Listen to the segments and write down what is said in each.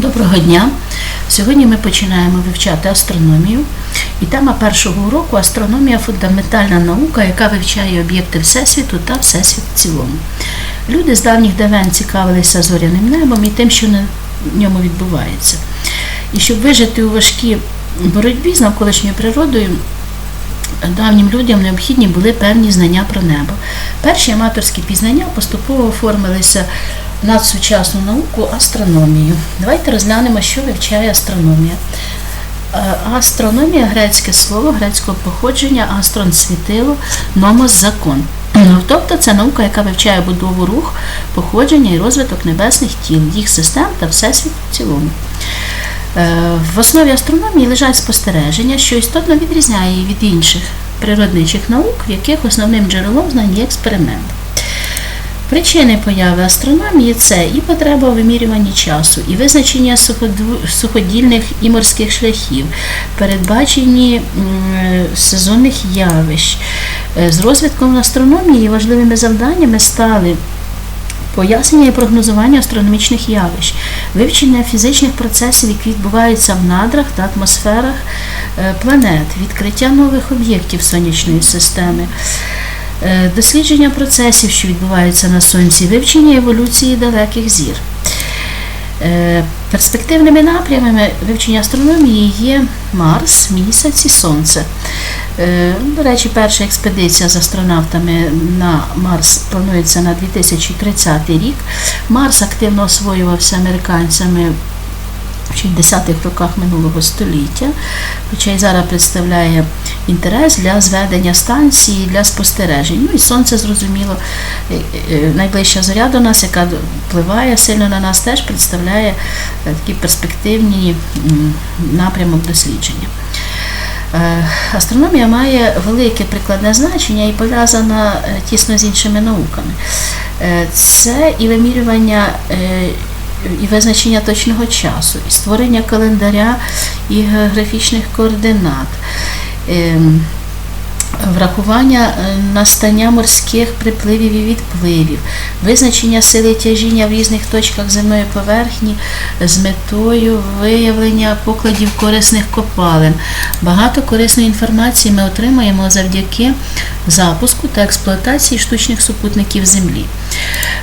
Доброго дня! Сьогодні ми починаємо вивчати астрономію. І тема першого уроку астрономія фундаментальна наука, яка вивчає об'єкти Всесвіту та Всесвіт в цілому. Люди з давніх давен цікавилися зоряним небом і тим, що на ньому відбувається. І щоб вижити у важкій боротьбі з навколишньою природою, давнім людям необхідні були певні знання про небо. Перші аматорські пізнання поступово оформилися в надсучасну науку астрономію. Давайте розглянемо, що вивчає астрономія. Е, Астрономія грецьке слово грецького походження, астрон світило, номос закон. Тобто це наука, яка вивчає будову рух, походження і розвиток небесних тіл, їх систем та всесвіт в цілому. Е, В основі астрономії лежать спостереження, що істотно відрізняє її від інших природничих наук, в яких основним джерелом знань є експеримент. Причини появи астрономії це і потреба у вимірюванні часу, і визначення суходільних і морських шляхів, передбаченні сезонних явищ. Е, З розвитком астрономії важливими завданнями стали Пояснення і прогнозування астрономічних явищ, вивчення фізичних процесів, які відбуваються в надрах та атмосферах е, планет, відкриття нових об'єктів сонячної системи, дослідження процесів, що відбуваються на Сонці, вивчення еволюції далеких зір. Е, Перспективними напрямами вивчення астрономії є Марс, Місяць і Сонце. Е, До речі, перша експедиція з астронавтами на Марс планується на 2030 рік. Марс активно освоювався американцями в 60-х роках минулого століття, хоча й зараз представляє інтерес для зведення станції для спостережень. Ну і сонце, зрозуміло, е, е, найближча зоря до нас, яка впливає сильно на нас, теж представляє е, такі перспективні напрямок дослідження. Астрономія має велике прикладне значення і пов'язана тісно з іншими науками. Це і вимірювання і визначення точного часу, і створення календаря і географічних координат. Ем, Врахування е, настання морських припливів і відпливів, визначення сили тяжіння в різних точках земної поверхні з метою виявлення покладів корисних копалин. Багато корисної інформації ми отримаємо завдяки запуску та експлуатації штучних супутників Землі.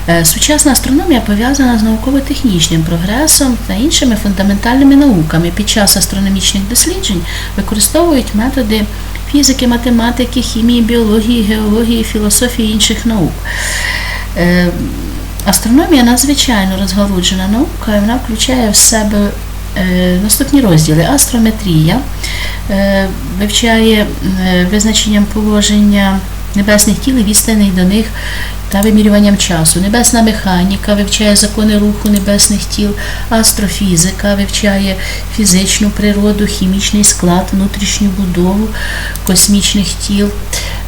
Е, Сучасна астрономія пов'язана з науково-технічним прогресом та іншими фундаментальними науками. Під час астрономічних досліджень використовують методи фізики, математики, хімії, біології, геології, філософії інших наук. Е, Астрономія надзвичайно розгалуджена наука, і вона включає в себе е, наступні розділи: астрометрія вивчає визначенням положення небесних тіл і відстаней до них та вимірюванням часу. Небесна механіка вивчає закони руху небесних тіл, астрофізика вивчає фізичну природу, хімічний склад, внутрішню будову космічних тіл,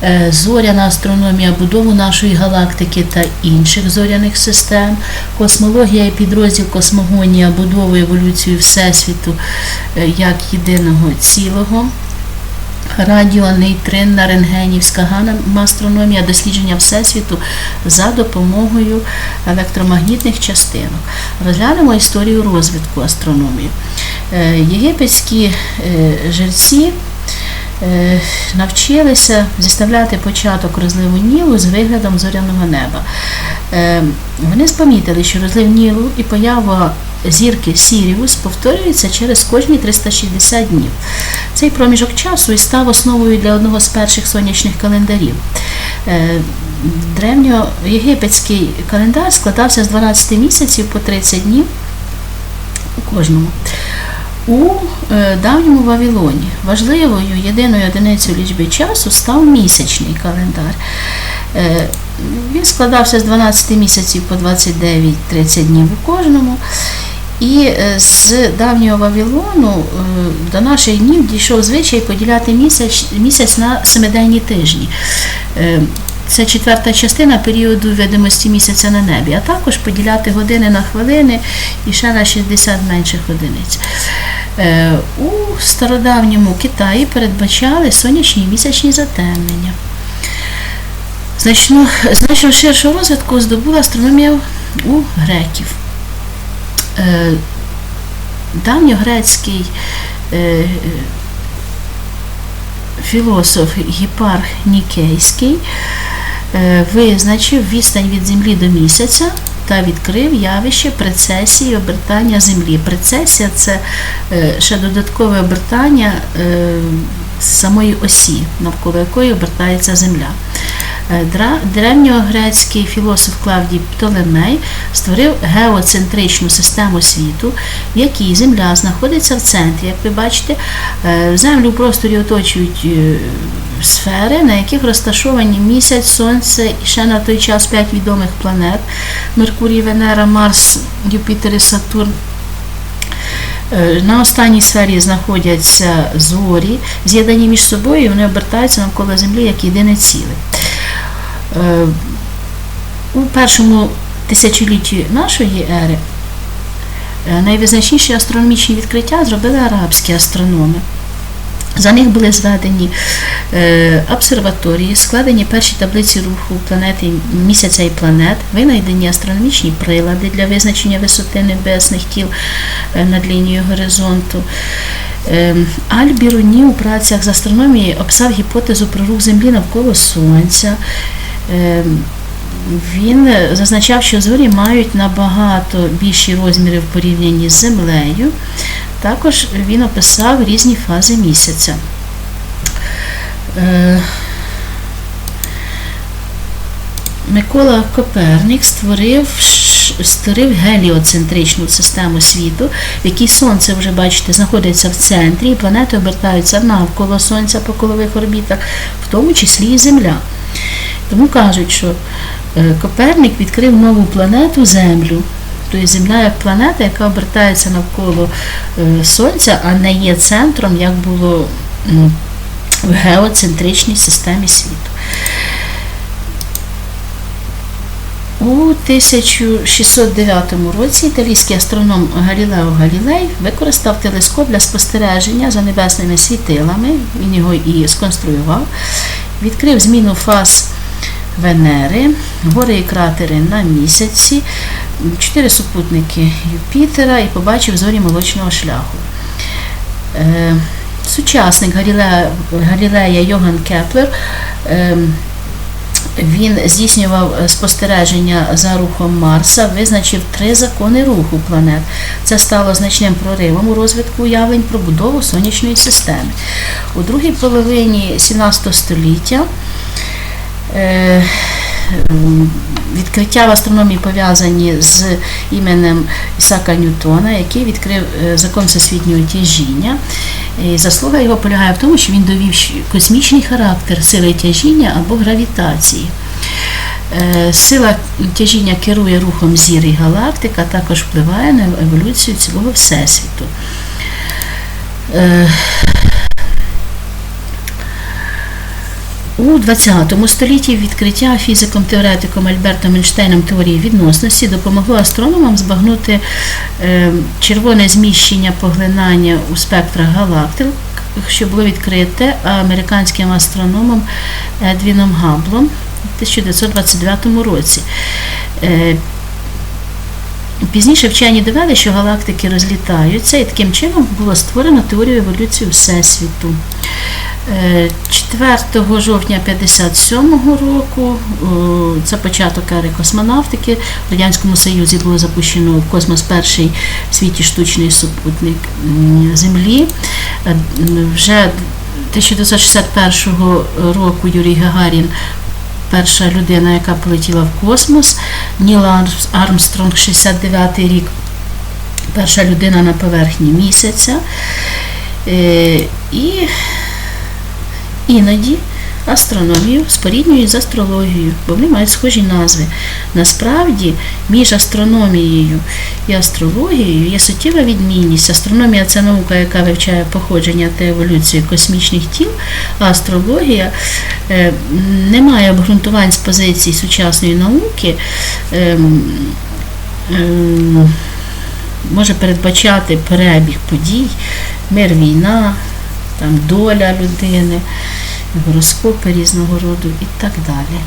Е, зоряна астрономія, будову нашої галактики та інших зоряних систем, космологія і підрозділ космогонія, будову еволюцію Всесвіту е, як єдиного цілого. Радіо, нейтринна, рентгенівська гамма-астрономія, дослідження Всесвіту за допомогою електромагнітних частинок. Розглянемо історію розвитку астрономії. Е, Єгипетські е, жерці е, навчилися зіставляти початок розливу Нілу з виглядом зоряного неба. Вони спомітили, що розлив Нілу і поява зірки Сіріус повторюється через кожні 360 днів. Цей проміжок часу і став основою для одного з перших сонячних календарів. Е, Древньоєгипетський календар складався з 12 місяців по 30 днів у кожному. У е, давньому Вавилоні важливою єдиною одиницею лічби часу став місячний календар. Е, Він складався з 12 місяців по 29-30 днів у кожному. І е, з давнього Вавилону е, до наших днів дійшов звичай поділяти місяць, місяць на семиденні тижні. Е, Це четверта частина періоду видимості місяця на небі, а також поділяти години на хвилини і ще на 60 менших одиниць. У стародавньому Китаї передбачали сонячні і місячні затемнення. Значно, значно ширшу розвитку здобула астрономія у греків. Е, давньогрецький е, е, філософ Гіпарх Нікейський визначив відстань від Землі до місяця та відкрив явище прецесії обертання Землі. Прецесія це ще додаткове обертання самої осі, навколо якої обертається Земля. Е, Древньогрецький філософ Клавдій Птолемей створив геоцентричну систему світу, в якій Земля знаходиться в центрі. Як ви бачите, е, Землю в просторі оточують е, сфери, на яких розташовані місяць, Сонце і ще на той час п'ять відомих планет Меркурій, Венера, Марс, Юпітер і Сатурн. На останній сфері знаходяться зорі, з'єднані між собою, і вони обертаються навколо Землі як єдине ціле. Е, У першому тисячолітті нашої ери е, найвизначніші астрономічні відкриття зробили арабські астрономи. За них були зведені е, обсерваторії, складені перші таблиці руху планети місяця і планет, винайдені астрономічні прилади для визначення висоти небесних тіл над лінією горизонту. Е, Аль-Біруні у працях з астрономії описав гіпотезу про рух Землі навколо Сонця. Е, Він зазначав, що зорі мають набагато більші розміри в порівнянні з Землею. Також він описав різні фази місяця. Е, Микола Коперник створив, створив геліоцентричну систему світу, в якій Сонце, вже бачите, знаходиться в центрі, і планети обертаються навколо Сонця по колових орбітах, в тому числі і Земля. Тому кажуть, що е, Коперник відкрив нову планету Землю. Тобто Земля як планета, яка обертається навколо е, Сонця, а не є центром, як було м, в геоцентричній системі світу. У 1609 році італійський астроном Галілео Галілей використав телескоп для спостереження за небесними світилами. Він його і сконструював, відкрив зміну фаз Венери, гори і кратери на місяці, чотири супутники Юпітера і побачив зорі молочного шляху. Е, Сучасник Галілея, Галілея Йоган Кеплер е, він здійснював спостереження за рухом Марса, визначив три закони руху планет. Це стало значним проривом у розвитку уявлень про будову сонячної системи. У другій половині 17 століття відкриття в астрономії пов'язані з іменем Ісака Ньютона, який відкрив е, закон всесвітнього тяжіння. І заслуга його полягає в тому, що він довів космічний характер сили тяжіння або гравітації. Е, Сила тяжіння керує рухом зір і галактик, а також впливає на еволюцію цілого Всесвіту. У ХХ столітті відкриття фізиком-теоретиком Альбертом Ейнштейном теорії відносності допомогло астрономам збагнути е, червоне зміщення поглинання у спектрах галактик, що було відкрите американським астрономом Едвіном Габлом у 1929 році. Е, Пізніше вчені довели, що галактики розлітаються, і таким чином було створено теорію еволюції Всесвіту. Е, 4 жовтня 1957 року, це початок ери космонавтики, в Радянському Союзі було запущено в космос перший в світі штучний супутник Землі. Е, Вже 1961 року Юрій Гагарін перша людина, яка полетіла в космос. Ніл Армстронг, 69 рік, перша людина на поверхні місяця. Е, І іноді астрономію споріднюють з астрологією, бо вони мають схожі назви. Насправді, між астрономією і астрологією є суттєва відмінність. Астрономія це наука, яка вивчає походження та еволюцію космічних тіл, а астрологія е, не має обґрунтувань з позиції сучасної науки. ем, ем, може передбачати перебіг подій, мир, війна, там доля людини, гороскопи різного роду і так далі.